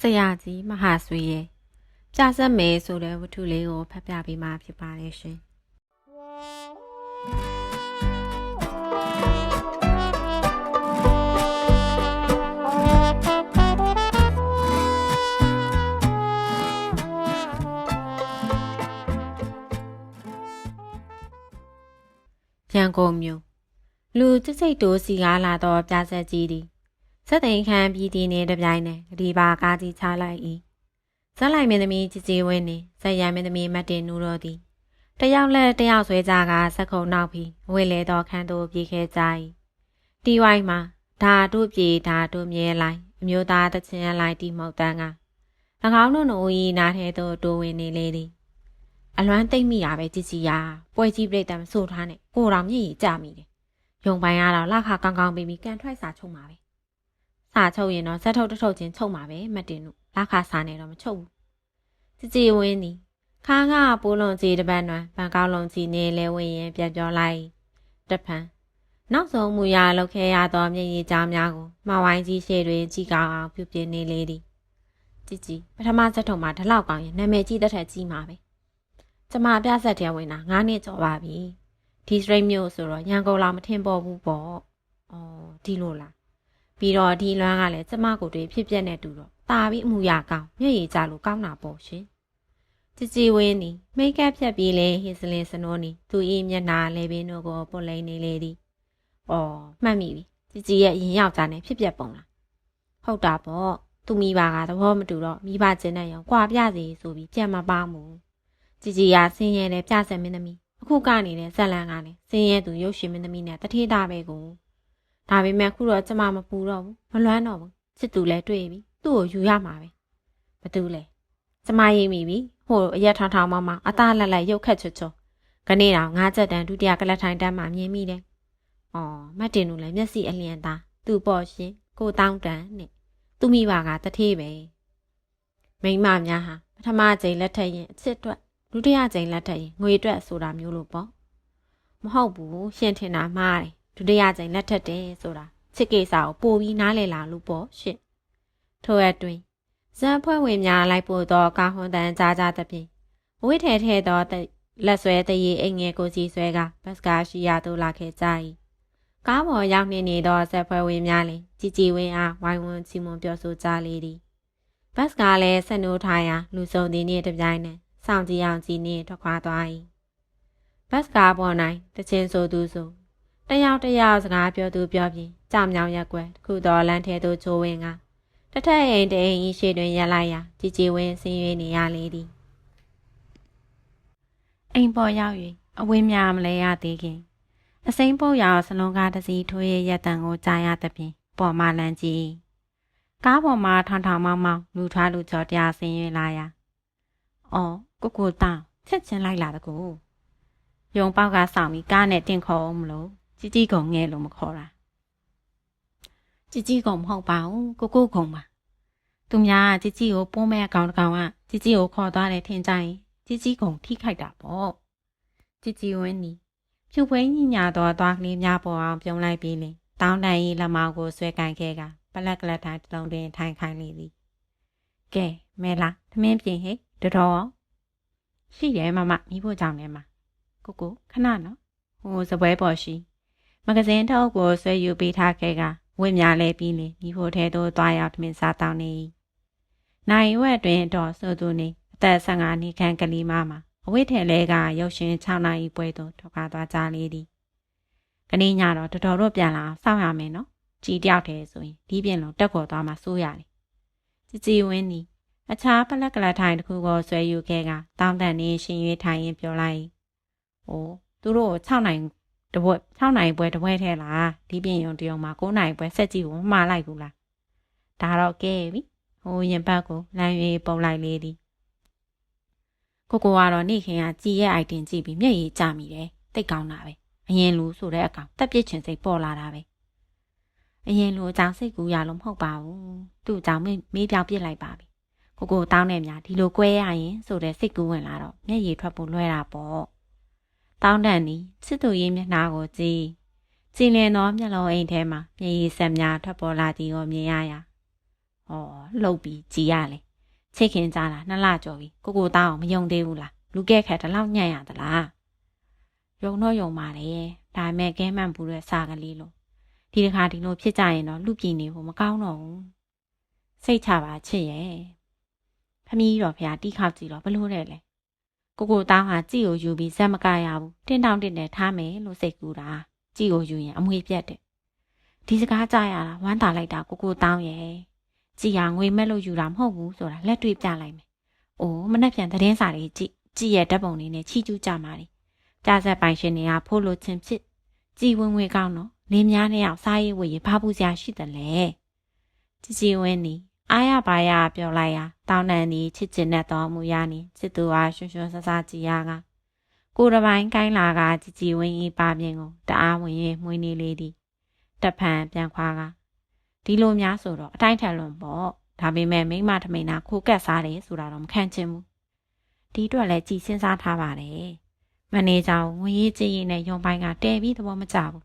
ဆရာကြီးမဟာဆွေရဲ့ပြဆက်မယ်ဆိုတဲ့ဝတ္ထုလေးကိုဖတ်ပြပေးမှာဖြစ်ပါတယ်ရှင်ရန်ကုန်မြို့လူစစ်စိတ်တိုးစီကားလာတော့ပြဆက်ကြီးသည် စက်သိန်ခမ်းပြည်တီနေတပြိုင်နက်ဒီပါကားကြီးချလိုက်၏ဇက်လိုက်မင်းသမီးကြည်ကြည်ဝင်းနှင့်ဇက်ရံမင်းသမီးမတ်တင်နူတော်သည်တယောက်လက်တယောက်ဆွဲကြကစက်ခုံနောက်ပြီးအဝိလေတော်ခန်းသို့ပြေးခဲ့ကြ၏တီဝိုင်းမှာဓာတို့ပြေဓာတို့မြဲလိုက်အမျိုးသားတချင်းလိုက်တီမောက်တန်းက၎င်းတို့နိုဤနာထဲသို့တိုးဝင်နေလေသည်အလွမ်းသိမ့်မိတာပဲကြည်ကြည်ရပွဲကြီးပြိတ္တမဆို့ထားနဲ့ကိုတော်မြည်ကြီးကြမိတယ်ယုံပိုင်ကတော့လက်ခါကောင်းကောင်းပြီးပြီးကန်ထွက်စာချုပ်မှာပဲ စာချုပ်ရင်တော့ဇက်ထုတ်တစ်ထုတ်ချင်းချုပ်မှာပဲမတင်လို့လက်ခါစာနေတော့မချုပ်ဘူးကြည်ကြည်ဝင်းသည်ခါကပိုးလုံးကြီးတစ်ပတ်နွမ်းဘန်ကောက်လုံးကြီးနေလဲဝင်ရင်ပြန်ပြောလိုက်တဖန်နောက်ဆုံးမူရလောက်ခဲရသောမျက်ရည်ကြားများကိုမဝိုင်းကြီးရှေ့တွင်ကြည်ကောင်းအောင်ပြုပြင်နေလေသည်ကြည်ကြည်ပထမဇက်ထုတ်မှာဒီလောက်ကောင်းရင်နာမည်ကြီးတဲ့ထက်ကြီးမှာပဲကျမပြဆက်တဲ့ဝင်တာ9နှစ်ကျော်ပါပြီဒီစရိတ်မျိုးဆိုတော့ရန်ကုန်လာမထင်ပေါ်ဘူးပေါ့အော်ဒီလိုလား ပြီးတော့ဒီလွမ်းကလည်းကျမကိုတွေ့ဖြစ်ပြက်နေတူတော့ตาပြီးအမှုရကောင်းမျက်ရည်ကြလို့ကောင်းတာပေါ့ရှင်ကြည်ကြည်ဝင်းနီမိတ်ကပ်ဖြတ်ပြီးလဲဟိစလင်စနိုးနီသူဤမျက်နာလဲပင်တို့ကိုပုတ်လိန်နေလေသည်အော်မှတ်မိပြီကြည်ကြည်ရဲ့ရင်ယောက်ျားနဲ့ဖြစ်ပြက်ပုံလားဟုတ်တာပေါ့သူမိဘကသဘောမတူတော့မိဘချင်းနဲ့ရောကွာပြစီဆိုပြီးကြံမပါမှုကြည်ကြည်ရဆင်းရဲတဲ့ပြဆက်မင်းသမီးအခုကနေတဲ့ဇက်လန်ကလည်းဆင်းရဲသူရုပ်ရှင်မင်းသမီးနဲ့တထေးသားပဲကို ဒါပေမဲ့အခုတော့ကျမမပူတော့ဘူးမလွမ်းတော့ဘူးစစ်သူလည်းတွေ့ပြီသူ့ကိုယူရမှာပဲဘသူလဲကျမရိပ်မိပြီဟိုအရက်ထောင်ထောင်မမအသားလက်လက်ရုတ်ခက်ချွတ်ချွတ်ခနေ့တော့ငါးချက်တန်ဒုတိယကလတ်ထိုင်တန်းမှမြင်မိတယ်အော်မတ်တင်တို့လည်းမျက်စိအလျင်သားသူ့ပေါ့ရှင်ကိုတောင်းတန်နဲ့သူမိဘကတထေးပဲမိန်းမများဟာပထမကြိမ်လက်ထက်ရင်အစ်စ်အတွက်ဒုတိယကြိမ်လက်ထက်ရင်ငွေအတွက်ဆိုတာမျိုးလို့ပေါ့မဟုတ်ဘူးရှင်ထင်တာမှားတယ် ဒုတိယကြိမ်လက်ထက်တယ်ဆိုတာချစ်ကိစ္စကိုပို့ပြီးနားလည်လာလို့ပေါ့ရှင့်ထို့အတွင်းဇန်ဖွဲ့ဝင်များလိုက်ပို့တော့ကာဟွန်တန်ကြားကြသဖြင့်ဝိထဲထဲတော့လက်ဆွဲတရေအိမ်ငယ်ကိုကြီးဆွဲကဘတ်စကားရှိရသို့လာခဲ့ကြ၏ကားပေါ်ရောက်နေနေသောဇက်ဖွဲ့ဝင်များလည်းကြည်ကြည်ဝင်းအားဝိုင်းဝန်းချီးမွမ်းပြောဆိုကြလေသည်ဘတ်စကားလည်းဆက်နိုးထားရာလူစုံသည်နှင့်တပြိုင်နက်ဆောင်ကြည့်အောင်ကြည့်နေထွက်ခွာသွား၏ဘတ်စကားပေါ်၌တချင်းဆိုသူဆို တယောက်တယောက်စကားပြောသူပြောပြီးကြောင်မြောင်ရက်ွယ်တခုတော်လမ်းထဲသို့ချိုးဝင်ကတထက်အိမ်တအိမ်ဤရှေ့တွင်ရက်လိုက်ရာကြည်ကြည်ဝင်းဆင်းရဲနေရလေသည်အိမ်ပေါ်ရောက်၍အဝင်းများမလဲရသေးခင်အစိမ့်ပုတ်ရာစလုံးကားတစ်စီးထိုးရရက်တန်ကိုကြားရသဖြင့်ပေါ်မှလန့်ကြည့်ကားပေါ်မှာထောင်ထောင်မောင်းမောင်းလူထွားလူချော်တရားဆင်းရဲလာရာ။အော်ကိုကိုတောင်းချက်ချင်းလိုက်လာတကူ။ယုံပေါက်ကဆောင်ပြီးကားနဲ့တင်ခေါ်အောင်မလို့ ជីជីကုံငဲလို့မခေါ်တာ။ជីជីကုံမဟုတ်ပါဘူးကိုကိုကုံပါ။သူများជីជីကိုပိုးမဲ့အကောင်တကောင်ကជីជីကိုခေါ်သွားတယ်ထင်ကြရင်ជីជីကုံထိခိုက်တာပေါ့။ជីជីဝင်းနီဖြူဖွဲညညာတော့သွားကလေးများပေါ်အောင်ပြုံးလိုက်ပြီးလင်တောင်းတန်ဤလက်မောက်ကိုဆွဲကင်ခဲ့ကပလက်ကလက်တိုင်းတစ်လုံးတွင်ထိုင်ခိုင်းလေသည်။ကဲမဲလားသမင်းပြင်ဟဲ့တတော်အောင်ရှိတယ်မမမိဖို့ကြောင့်လဲမှာကိုကိုခဏနော်ဟိုစပွဲပေါ်ရှိ မဂဇင်းထုတ်ကိုဆွဲယူပေးထားခဲ့ကဝင့်များလဲပြီးလေမိဖို့ထဲသို့သွားရောက်သမင်းစားတောင်းနေနိုင်ဝက်အတွင်းတော့ဆိုသူနေအသက်15နှစ်ခန့်ကလေးမမှာအဝိထဲလဲကရုပ်ရှင်6နာရီပွဲသို့ထွက်ခွာသွားကြလေသည်ကနေ့ညတော့တော်တော်တို့ပြန်လာစောင့်ရမယ်နော်ကြည်တယောက်တည်းဆိုရင်ဒီပြင်လုံးတက်ခေါ်သွားမှစိုးရတယ်ကြည်ကြည်ဝင်းနီအခြားပလက်ကလထိုင်တစ်ခုကိုဆွဲယူခဲ့ကတောင်းတန်နေရှင်ရွေးထိုင်ရင်ပြောလိုက်။အိုးသူတို့6နိုင် တပွဲ6နိုင်ပွဲတပွဲထဲလားဒီပြင်ရုံတရုံမှာ9နိုင်ပွဲဆက်ကြည့်ကိုမှားလိုက်ဘူးလား။ဒါတော့ကဲပြီ။ဟိုရင်ဘတ်ကိုလမ်းရွေးပုံလိုက်လေသည်။ကိုကိုကတော့နေခင်ကကြည်ရဲ့အိုက်တင်ကြည့်ပြီးမျက်ရည်ကျမိတယ်။တိတ်ကောင်းတာပဲ။အရင်လူဆိုတဲ့အကောင်တက်ပြစ်ချင်စိတ်ပေါ်လာတာပဲ။အရင်လူအကြောင်းစိတ်ကူးရလို့မဟုတ်ပါဘူး။သူ့အကြောင်းမေးပြောင်းပြစ်လိုက်ပါပြီကိုကိုတောင်းနေများဒီလိုကွဲရရင်ဆိုတဲ့စိတ်ကူးဝင်လာတော့မျက်ရည်ထွက်ဖို့လွှဲတာပေါ့ တောင်းတန်နီစစ်သူရေးမျက်နှာကိုကြည့်ကြည်လင်သောမျက်လုံးအိမ်ထဲမှာမျက်ရည်ဆက်များထွက်ပေါ်လာသည်ကိုမြင်ရရာဟဟောလှုပ်ပြီးကြည်ရလေချစ်ခင်ကြတာနှစ်လကျော်ပြီကိုကိုသားအောင်မယုံသေးဘူးလားလူကဲခက်တလောက်ညံ့ရသလားယုံတော့ယုံပါတယ်ဒါပေမဲ့ကဲမှန်ဘူးတဲ့စာကလေးလို့ဒီတစ်ခါဒီလိုဖြစ်ကြရင်တော့လူပြည်နေဖို့မကောင်းတော့ဘူးစိတ်ချပါချစ်ရဲ့ဖမီးတော်ဖះတီးခေါက်ကြည့်တော့ဘလို့တဲ့လဲ ကိုကိုသားဟာကြည်ကိုယူပြီးဇက်မကရဘူးတင်းတောင်းတင်းနဲ့ထားမယ်လို့စိတ်ကူတာကြည်ကိုယူရင်အမွေပြတ်တယ်ဒီစကားကြားရတာဝမ်းသာလိုက်တာကိုကိုတောင်းရဲ့ကြည်ဟာငွေမဲ့လို့ယူတာမဟုတ်ဘူးဆိုတာလက်တွေ့ပြလိုက်မယ်။အိုးမနှက်ပြန်သတင်းစာတွေကြည်ကြည်ရဲ့ဓာတ်ပုံလေးနဲ့ချီကျူးကြမှာလေ။ကြားဆက်ပိုင်ရှင်တွေကဖိုးလို့ချင်းဖြစ်ကြည်ဝင်ဝင်ကောင်းတော့လင်းများနဲ့အောင်စားရေးဝေးရဘာပူစရာရှိတယ်လဲ။ကြည်ကြည်ဝင်းနီ အားရပါရပြောလိုက်ရတောင်းတန်ဒီချစ်ကျင်တဲ့တော်မူရနီချစ်သူအားရွှွှွှွဆဆကြည်ရကကိုယ်တစ်ပိုင်းကိုင်းလာကကြည်ကြည်ဝင်းဤပါမြင်ကိုတအားဝင်ရင်မွေးနေလေသည်တဖန်ပြန်ခွာကဒီလိုများဆိုတော့အတိုင်းထန်လွန်ပေါ့ဒါပေမဲ့မိမထမိန်နာခိုးကက်စားတယ်ဆိုတာတော့မခံချင်ဘူးဒီအတွက်လည်းကြည်စဉ်းစားထားပါတယ်မန်နေဂျာဝင်ရေးကြည်ရင်နဲ့ယုံပိုင်းကတဲပြီးသဘောမကျဘူး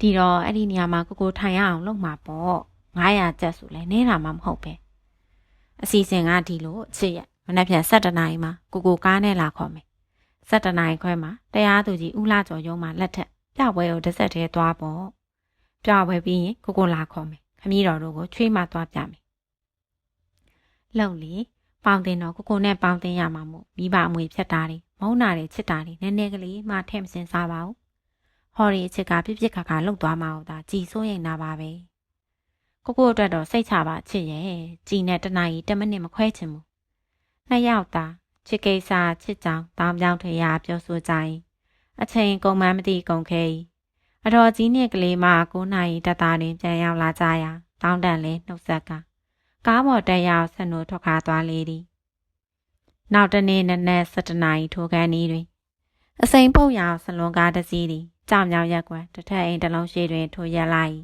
ဒီတော့အဲ့ဒီနေရာမှာကိုကိုထိုင်ရအောင်လုပ်မှာပေါ့ 900ကျပ်ဆိုလဲနေတာမှမဟုတ်ပဲအစီအစဉ်ကဒီလိုအချစ်ရမနေ့ပြန်7နာရီမှာကိုကိုကားနဲ့လာခေါ်မယ်7နာရီခွဲမှာတရားသူကြီးဦးလာကျော်ရုံးမှာလက်ထက်ပြပွဲကိုတစ်ဆက်တည်းသွားပေါ့ပြပွဲပြီးရင်ကိုကိုလာခေါ်မယ်ခမည်းတော်တို့ကိုချွေးမသွားပြမယ်လုံလီပေါင်တင်တော့ကိုကိုနဲ့ပေါင်တင်ရမှာမို့မိဘအမွေဖြတ်တာတွေမုန်းတာတွေချစ်တာတွေနည်းနည်းကလေးမှထဲ့မစင်စားပါဘူးဟော်ရီအချစ်ကပြစ်ပြစ်ခါခါလှုပ်သွားမှတော့ဒါကြည်စိုးရင်နာပါပဲ ကိုကိုအတွက်တော့စိတ်ချပါချစ်ရဲ့ကြည်နဲ့တနာရီ10မိနစ်မခွဲချင်ဘူးနှစ်ယောက်သားချစ်ကိစ္စချစ်ကြောင်တောင်းပြောင်းထွေရပြောဆိုကြရင်အချိန်ကုန်မှန်းမသိကုန်ခဲ့၏အတော်ကြီးနှင့်ကလေးမ9နာရီတက်တာတွင်ပြန်ရောက်လာကြရာတောင်းတန်လဲနှုတ်ဆက်ကကားပေါ်တက်ရောက်ဆက်နိုးထွက်ခါသွားလေသည်နောက်တနေ့နနက်7နာရီထိုခန်းဤတွင် အစိမ်ပုတ်ရောင်ဆလွန်ကားတစ်စီးသည်ကြောင်မြောင်ရက်ကွယ်တစ်ထက်အိမ်တစ်လုံးရှိတွင်ထိုရက်လိုက်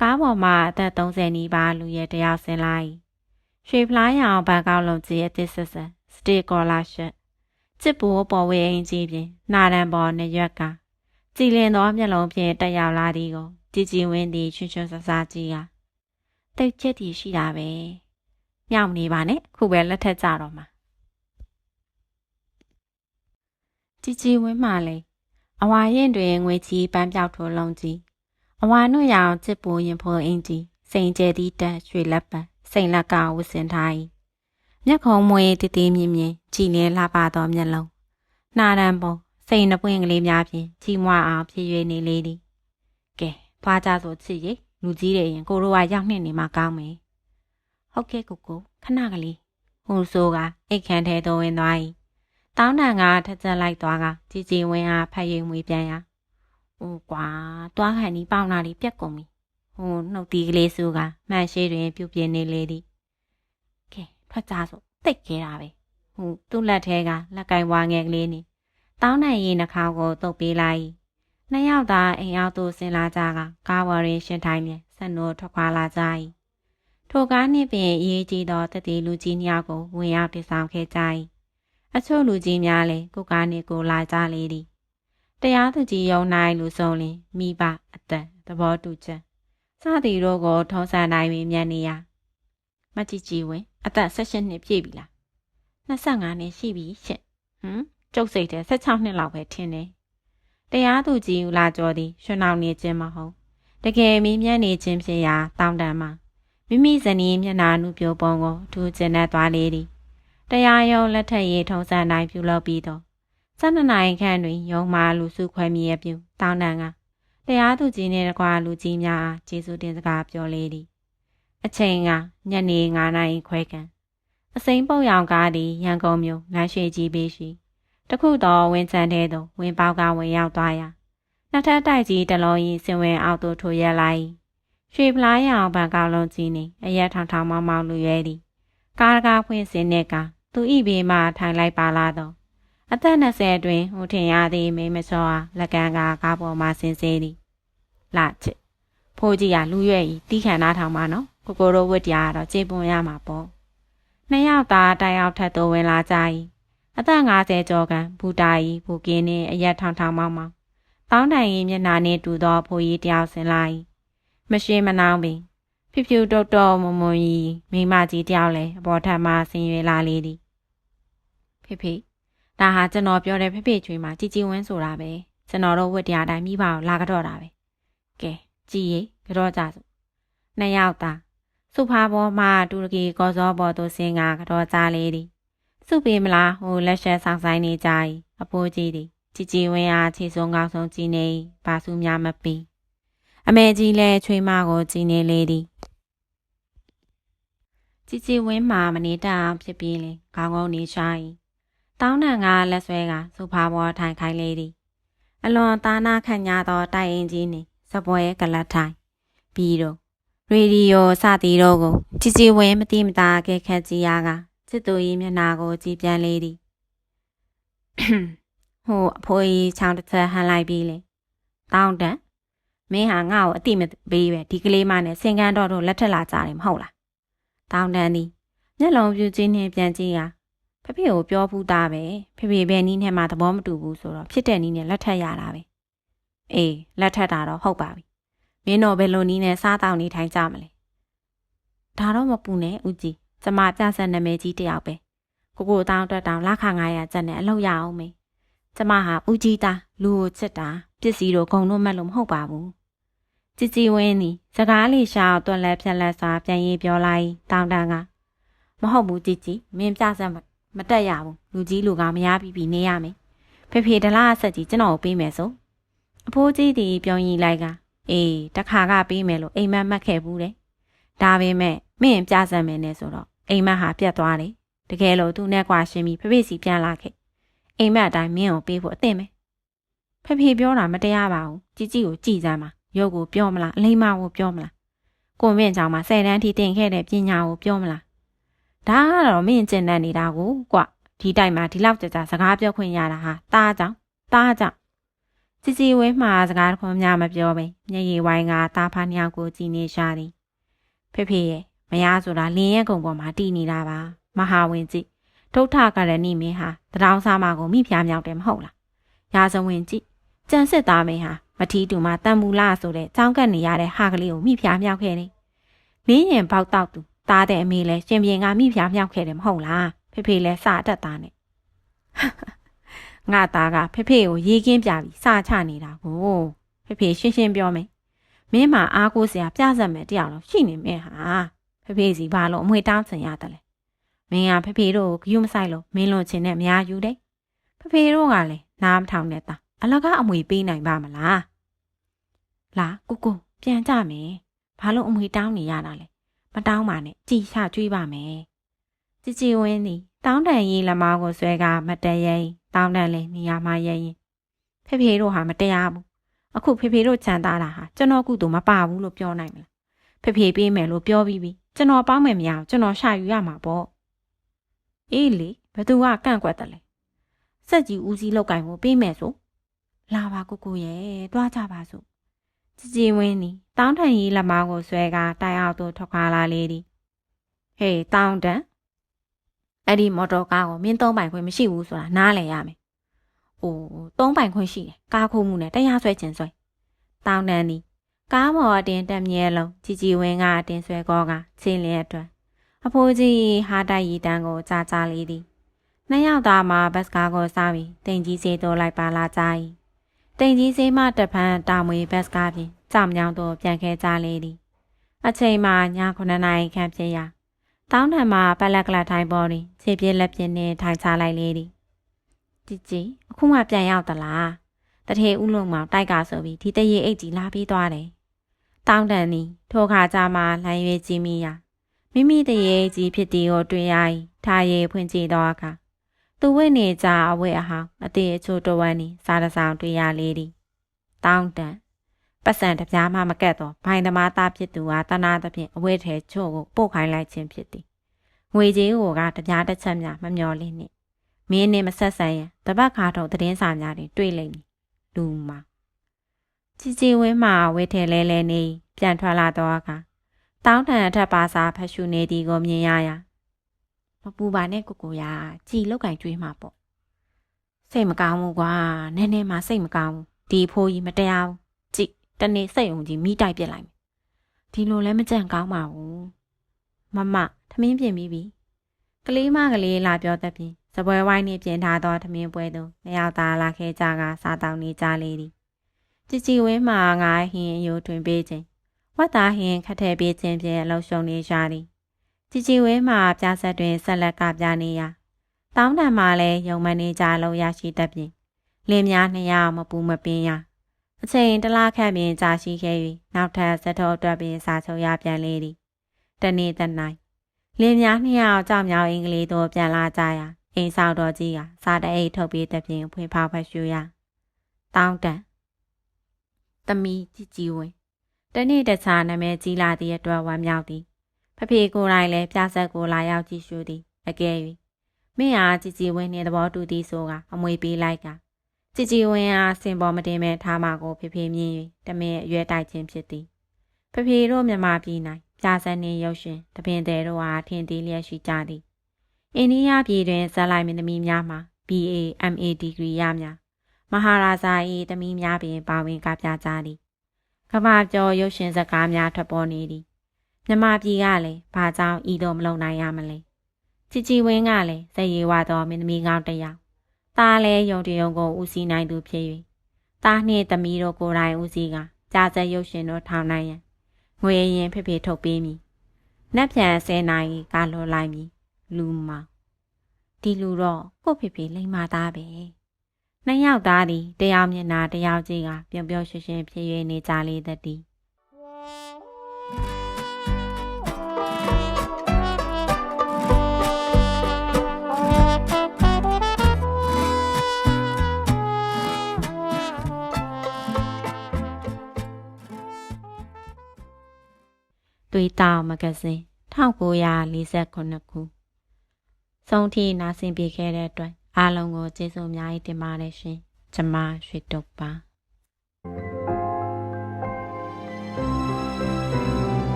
ကားပေါ်မှာအသက်30နီးပါးလူရဲတယောက်ဆင်းလိုက်ရွှေဖလားရောင်ဘန်ကောက်လုံးကြီးအသစ်ဆက်ဆက်စတေကောလာရှက်ချစ်ပူပေါ်ဝဲအင်းကြီးပြင်နာရန်ပေါ်နဲ့ရွက်ကကြည်လင်သောမျက်လုံးဖြင့်တက်ရောက်လာသည်ကိုကြည်ကြည်ဝင်းသည်ချွန်းချွန်းဆဆကြီးကတိတ်ချက်တည်ရှိတာပဲမြောက်နေပါနဲ့ခုပဲလက်ထက်ကြတော့မှာကြည်ကြည်ဝင်းမှလေအဝါရင်တွင်ငွေချီပန်းပြောက်ထိုးလုံးကြီး အဝါနုရောင်ချစ်ပူရင်ဖိုးအင်းကြီးစိန်ကျဲသည့်တက်ရွှေလက်ပံစိန်လက်ကဝတ်ဆင်ထား၏မျက်ခုံးမွေတည်တည်မြင်မြင်ကြည်လင်းလှပသောမျက်လုံးနှာရန်ပုံစိန်နှပွင့်ကလေးများဖြင့်ကြီးမွားအောင်ဖြစ်၍နေလေသည်ကဲသွားကြဆိုချစ်ရိလူကြီးတွေရင်ကိုတို့ကရောက်နှင့်နေမှကောင်းမယ်ဟုတ်ကဲ့ကိုကိုခဏကလေးဟိုဆိုကအိတ်ခမ်းထဲသို့ဝင်သွား၏တောင်းတန်ကထက်ချက်လိုက်သွားကကြည်ကြည်ဝင်းအားဖတ်ရိပ်မွေပြန်ရ ဟိုကွာသွားခန့်ဒီပေါင်နာလေးပြက်ကုန်ပြီဟိုနှုတ်တီးကလေးစုကမှန်ရှိတွင်ပြုတ်ပြင်းနေလေသည်ကဲထွက်ကြဆိုတိတ်ခဲတာပဲဟိုသူ့လက်ထဲကလက်ကင်ဝါငယ်ကလေးနေတောင်းနိုင်ရင်နှာခေါင်းကိုတုပ်ပေးလိုက်နှစ်ယောက်သာအိမ်အောက်သို့ဆင်းလာကြကကားဝရင်းရှင်ထိုင်မြဆက်နိုးထွက်ခွာလာကြ၏ထိုကားနှင့်ပင်အေးကြီးသောတတိလူကြီးများကိုဝင်ရောက်တည်ဆောင်ခဲ့ကြ၏အချို့လူကြီးများလည်းကိုကားနှင့်ကိုလာကြလေသည် တရားသူကြီးယုံနိုင်လူဆုံးလင်မိဘအတန်သဘောတူချက်စသည်တို့ကိုထုံးစံနိုင်ပြီးမြန်နေရမကြည်ကြည်ဝင်အသက်16နှစ်ပြည့်ပြီလား25နှစ်ရှိပြီရှင့်ဟမ်ကျုပ်စိတ်ထဲ16နှစ်လောက်ပဲထင်တယ်တရားသူကြီးဦးလာကြောသည်ရွှေနှောင်နေခြင်းမဟုတ်တကယ်မင်းမြတ်နေခြင်းဖြစ်ရာတောင်းတမှာမိမိဇနီးမျက်နာနုပြိုပုံကိုထူးကျင်တဲ့သွားလေသည်တရားရုံးလက်ထက်ရေးထုံးစံတိုင်းပြုလုပ်ပြီးတော့ 12နိုင်ခန့်တွင်ရုံးမှလူစုခွဲမြည်ရပြုတောင်းတန်ကတရားသူကြီးနှင့်တကွာလူကြီးများအားကျေးဇူးတင်စကားပြောလေသည်အချိန်ကညနေ9နာရီခွဲခန့်အစိမ်းပုတ်ရောင်ကားသည်ရန်ကုန်မြို့လမ်းရွှေကြီးပေးရှိတခုသောဝင်းချန်ထဲသို့ဝင်းပေါကဝင်ရောက်သွားရာနှစ်ထပ်တိုက်ကြီးတလုံး၏စင်ဝင်အောက်သို့ထိုရက်လိုက်ရွှေဖလားရောင်ဘန်ကောက်လုံးကြီးနှင့်အရက်ထောင်ထောင်မောင်းမောင်းလူရဲသည်ကားကားဖွင့်စင်းနှင့်ကသူ၏ဘေးမှထိုင်လိုက်ပါလာသော အသက်20အတွင်းဟိုထင်ရသည့်မိမစောအားလက်ကမ်းကကားပေါ်မှဆင်းစေသည်လာချစ်ဖိုးကြီးကလူရွက်ဤတီးခံနာထောင်ပါနော်ကိုကိုတို့ဝတ်တရားတော့ကြေပွန်ရမှာပေါ့နှစ်ယောက်သားတိုင်အောင်ထပ်သို့ဝင်လာကြ၏အသက်50ကျော်ကဘူတာကြီးဘူကင်းနှင့်အရက်ထောင်ထောင်မောင်းမောင်းတောင်းတိုင်ရင်မျက်နာနှင့်တူသောဖိုးကြီးတယောက်ဆင်လာ၏မရှိမနှောင်းပင်ဖဖြူဖြူတုတ်တော်မွန်မွန်ကြီးမိမကြီးတယောက်လည်းအပေါ်ထပ်မှဆင်းရွေလာလေသည်ဖေဖေ ဒါဟာကျွန်တော်ပြောတဲ့ဖေဖေချွေးမှာជីជីဝင်းဆိုတာပဲကျွန်တော်တို့ဝတ်တရားတိုင်းမိဘကိုလာကြတော့တာပဲကဲကြည်ရေကြောကြစို့နှစ်ယောက်သားစုဖားပေါ်မှာတူရကီကောစောပေါ်သို့ဆင်းကကြောကြလေသည်စုပေမလားဟိုလက်ရှက်ဆောင်ဆိုင်နေကြ၏အဖိုးကြီးသည်ជីជីဝင်းအားခြေဆုံးကောင်းဆုံးကြည်နေဘာစုများမပီအမေကြီးလည်းချွေးမကိုကြည်နေလေသည် ကြည်ကြည်ဝင်းမှာမနေတတ်အောင်ဖြစ်ပြီးလင်ခေါင်းကုန်းနေရှာ၏ တောင်းတန်ကလက်ဆွဲကဆိုဖာပေါ်ထိုင်ခိုင်းလေသည်အလွန်သားနာခန့်ညာသောတိုက်အင်ကြီးနှင့်စပွဲကလတ်ထိုင်ပြီးတော့ရေဒီယိုစသည်တို့ကိုကြည်ကြည်ဝင်းမတိမတာကဲခက်ကြည့်ရကစစ်သူ၏မျက်နှာကိုကြည်ပြန်လေသည်ဟိုအဖိုးကြီးချောင်းတစ်ချက်ဟန်လိုက်ပြီးလင်တောင်းတန်မင်းဟာငါ့ကိုအတိမပေးပဲဒီကလေးမနဲ့စင်ကန်းတော်တို့လက်ထက်လာကြတယ်မဟုတ်လားတောင်းတန်းသည်မျက်လုံးပြူချင်းနဲ့ပြန်ကြည့်ရာ ဖဖေကိုပြောဖူးတာပဲဖဖေပဲနီးနဲ့မှသဘောမတူဘူးဆိုတော့ဖြစ်တဲ့နီးနဲ့လက်ထက်ရတာပဲအေးလက်ထက်တာတော့ဟုတ်ပါပြီမင်းတို့ဘယ်လိုနီးနဲ့စားတောင်းနေထိုင်ကြမလဲဒါတော့မပူနဲ့ဦးကြီးကျမပြဆက်နာမည်ကြီးတယောက်ပဲကိုကိုတောင်းအတွက်တောင်းလက်ခ900ကျပ်နဲ့အလုပ်ရအောင်မေကျမဟာဦးကြီးသားလူကိုချစ်တာပစ္စည်းတို့ဂုံတို့မှတ်လို့မဟုတ်ပါဘူးကြည်ကြည်ဝင်းသည်စကားလေးရှာတော့တွန်လဲဖြက်လက်စွာပြန်ရေးပြောလိုက်တောင်းတန်းကမဟုတ်ဘူးကြည်ကြည်မင်းပြဆက် မမတက်ရဘူးလူကြီးလူကမရပြီပြီနေရမယ်ဖေဖေဒလားဆက်ကြီးကျွန်တော်ကိုပေးမယ်ဆိုအဖိုးကြီးသည်ပြောရင်လိုက်ကအေးတခါကပေးမယ်လို့အိမ်မက်မှတ်ခဲ့ဘူးတဲ့ဒါပေမဲ့မင်းပြဆက်မယ်နဲ့ဆိုတော့အိမ်မက်ဟာပြတ်သွားတယ်တကယ်လို့သူနဲ့ကွာရှင်းပြီးဖေဖေစီပြန်လာခဲ့အိမ်မက်အတိုင်းမင်းကိုပေးဖို့အသင့်ပဲဖေဖေပြောတာမတရားပါဘူးကြည်ကြည်ကိုကြည်စမ်းပါရုပ်ကိုပြောမလားအလိမ္မာကိုပြောမလားကိုမင်းကြောင့်မှဆယ်တန်းထိတင်ခဲ့တဲ့ပညာကိုပြောမလား ဒါကတော့မင်းကျင်တတ်နေတာကိုကွဒီတိုက်မှာဒီလောက်ကြကြစကားပြောခွင့်ရတာဟာတားကြောင့်တားကြောင့်စီစီဝဲမှာစကားတခွန်းများမပြောပဲမျက်ရည်ဝိုင်းကတားဖားနှစ်ယောက်ကိုကြည်နေရှာသည်ဖေဖေရဲ့မရဆိုတာလင်းရဲ့ကုံပေါ်မှာတည်နေတာပါမဟာဝင်ကြည့်ဒုဋ္ဌကရဏိမင်းဟာတရောင်းစားမကိုမိဖျားမြောက်တယ်မဟုတ်လားရာဇဝင်ကြည့်ကြံစစ်သားမင်းဟာမထီးတူမှာတန်မူလာဆိုတဲ့ចောင်းကပ်နေရတဲ့ဟာကလေးကိုမိဖျားမြောက်ခဲ့တယ်။လင်းရင်ပေါက်တောက်သူ တားတဲ့အမေလဲရှင်ပြင်းကမိဖျားမြောက်ခဲ့တယ်မဟုတ်လား။ဖေဖေလဲစတတ်သားနဲ့။ငါသားကဖေဖေကိုရေးကင်းပြပြီးစချနေတာကိုဖေဖေရှင်းရှင်းပြောမယ်။မင်းမအားကိုးစရာပြဆက်မယ်တရားတော့ရှိနေမယ်ဟာ။ဖေဖေစီဘာလို့အမွေတောင်းချင်ရတယ်လဲ။မင်းကဖေဖေတို့ကိုဂယုမဆိုင်လို့မင်းလွန်ချင်နဲ့မရယူတယ်။ဖေဖေတို့ကလည်းနားမထောင်နဲ့သားအလကားအမွေပေးနိုင်ပါမလား။လာကိုကိုပြန်ကြမယ်။ဘာလို့အမွေတောင်းနေရတာလဲ။ မတောင်းပါနဲ့ကြည်ချကျွေးပါမယ်။ကြည်ကြည်ဝင်းသည်တောင်းတန်ရေးလက်မကိုဆွဲကမတည့်ရင်တောင်းတန်လည်းနေရာမှာရဲရင်ဖေဖေတို့ဟာမတရားဘူး။အခုဖေဖေတို့ချန်တာတာဟာကျွန်တော်ကုသိုလ်မပါဘူးလို့ပြောနိုင်မလား။ဖေဖေပေးမယ်လို့ပြောပြီးပြီ။ကျွန်တော်ပေါင်းမယ်မရအောင်ကျွန်တော်ရှာယူရမှာပေါ့။အေးလေဘသူကကန့်ကွက်တယ်လဲ။စက်ကြီးဦးစီးလောက်ကင်ကိုပေးမယ်ဆို။လာပါကိုကိုရဲ့တွားကြပါစို့။ ကြည်ကြည်ဝင်းသည်တောင်းတန်ကြီးလက်မကိုဆွဲကတိုင်အောက်သို့ထွက်ခွာလာလေသည်။ဟေးတောင်းတန်အဲ့ဒီမော်တော်ကားကိုမင်းသုံးပိုင်ခွင့်မရှိဘူးဆိုတာနားလည်ရမယ်။အိုးသုံးပိုင်ခွင့်ရှိတယ်။ကားခိုးမှုနဲ့တရားဆွဲခြင်းဆွဲ။တောင်းတန်သည်ကားမော်အတင်တက်မြဲလုံးကြည်ကြည်ဝင်းကအတင်ဆွဲကောကချင်းလျက်အတွက်အဖိုးကြီးဟာတိုက်ရီတန်းကိုကြာကြာလေးသည်နှစ်ယောက်သားမှဘတ်စကားကိုစားပြီးတင်ကြီးစေးသို့လိုက်ပါလာကြ၏ တင်ကြီးစေးမှတပန်းတာမွေဘတ်စကားဖြင့်ကြောင်မြောင်သို့ပြန်ခဲ့ကြလေသည်အချိန်မှည9နာရီခန့်ဖြစ်ရာတောင်းထံမှပလက်ကလထိုင်ပေါ်တွင်ခြေပြက်လက်ပြင်းနှင့်ထိုင်ချလိုက်လေသည်ကြည်ကြည်အခုမှပြန်ရောက်သလားတထေဦးလုံးမောင်တိုက်ကဆိုပြီးဒီတရေအိတ်ကြီးလာပြီးသွားတယ်တောင်းတန်သည်ထိုခါကြမှလှမ်း၍ကြည့်မိရာမိမိတရေကြီးဖြစ်သည်ကိုတွေ့ရ၏ထားရည်ဖွင့်ကြည့်သောအခါ သူဝိနေကြအဝဲအဟောင်းအသေးအချို့တဝန်းသည်စားတဆောင်တွေ့ရလေသည်တောင်းတန်ပတ်စံတပြားမှမကက်တော့ဘိုင်သမားသားဖြစ်သူဟာတနာသဖြင့်အဝဲထဲချို့ကိုပို့ခိုင်းလိုက်ခြင်းဖြစ်သည်ငွေကြီးကိုကတပြားတစ်ချက်များမမျော်လင့်နှင့်မင်းနှင့်မဆက်ဆံရန်တပတ်ခါတော့သတင်းစာများတွင်တွေ့လိမ့်မည်လူမှာကြည်ကြည်ဝင်းမှာဝဲထဲလဲလဲနေပြန်ထွက်လာတော့အခါတောင်းတန်အထက်ပါစာဖတ်ရှုနေသည်ကိုမြင်ရရာ မပူပါနဲ့ကိုကိုရာကြည်လောက်ကင်ကျွေးမှာပေါ့စိတ်မကောင်းဘူးကွာနည်းနည်းမှစိတ်မကောင်းဘူးဒီဖိုးကြီးမတရားဘူးကြည်တနေ့စိတ်ုံကြီးမိတိုက်ပြစ်လိုက်မယ်ဒဒီလိုလည်းမကြံ့ကောင်းပါဘူးမမထမင်းပြင်ပြီးပြီကလေးမကလေးလာပြောတတ်ပြင်စပွဲဝိုင်းနှင့်ပြင်ထားသောထမင်းပွဲသို့နှစ်ယောက်သားလာခဲကြကစားတောင်းနေကြလေသည်ကြည်ကြည်ဝင်းမှာငါဟင်းအယိုထွင်ပေးခြင်းဝတ်သားဟင်းခတ်ထဲပေးခြင်းဖြင့်အလုံးရှုံနေရသည် ကြည်ကြည်ဝင်းမှာပြဆက်တွင်ဆက်လက်ကပြနေရတောင်းတန်မှာလည်းယုံမနေကြလုံးရရှိတတ်ပြင်လင်းများနှစ်ယောက်မပူမပင်းရအချိန်တစ်လားခန့်ပင်ကြာရှိခဲ့၍နောက်ထပ်ဇက်တော်အတွက်ပင်စာချုပ်ရပြန်လေသည်တနေ့တနိုင်လင်းများနှစ်ယောက်ကြောက်မြောင်အင်္ဂလိပ်တို့ပြန်လာကြရာအိမ်ဆောက်တော်ကြီးကစာတအိတ်ထုတ်ပြီးတဖြင့်ဖွင့်ဖောက်ဖက်ရှူရတောင်းတန်သမီးကြည်ကြည်ဝင်တနေ့တခြားနာမည်ကြီးလာသည့်အတွက်ဝမ်းမြောက်သည် ဖဖေကိုယ်တိုင်လည်းပြဆက်ကိုလာရောက်ကြည့်ရှုသည်အကယ်၍မင်းအားကြည်ကြည်ဝင်နှင့်သဘောတူသည်ဆိုကအမွေပေးလိုက်ကကြည်ကြည်ဝင်းအားစင်ပေါ်မတင်မဲ့ထားမကို ဖေဖေမြင်၍တမင်အရွယ်တိုက်ခြင်းဖြစ်သည်ဖေဖေတို့မြမပြည်၌ပြာစက်နှင့်ရုပ်ရှင်တပင်သည်တို့အားထင်သေးလျက်ရှိကြသည်အိန္ဒိယပြည်တွင်ဇက်လိုက်မင်းသမီးများမှာ BA MA ဒီဂရီရများမဟာရာဇာ၏သမီးများပင်ပါဝင်ကပြကြသည်ကမ္ဘာကျော်ရုပ်ရှင်ဇာတ်ကားများထွက်ပေါ်နေသည် မြမပြည်ကလည်းဘာကြောင့်ဤသို့မလုံနိုင်ရမလဲကြည်ကြည်ဝင်းကလည်းဇက်ရည်ဝသောမင်းသမီးကောင်းတစ်ယောက်သားလည်းယုံတယုံကိုဦးစီးနိုင်သူဖြစ်၍သားနှင့်သမီးတို့ကိုယ်တိုင်ဦးစီးကကြာစက်ရုပ်ရှင်တို့ထောင်နိုင်ရန်ငွေရင်ဖိဖိထုတ်ပေးမည်။နက်ပြန်ဆဲနိုင်ကလွန်လိုက်မည်လူမောင်ဒီလူတော့ကို့ဖိဖိလိမ္မာသားပဲ။နှစ်ယောက်သားသည်တယောက်မျက်နှာတယောက်ကြည့်ကပြုံးပြုံးရွှင်ရွှင်ဖြစ်၍နေကြလေတည်း တွေ့တောင်မဂဇင်း1948ခုစုံထီနာဆင်ပြခဲ့တဲ့အတွက်အားလုံးကိုကျေးဇူးအများကြီးတင်ပါတယ်ရှင်ကျမရွှေတုပ်ပါ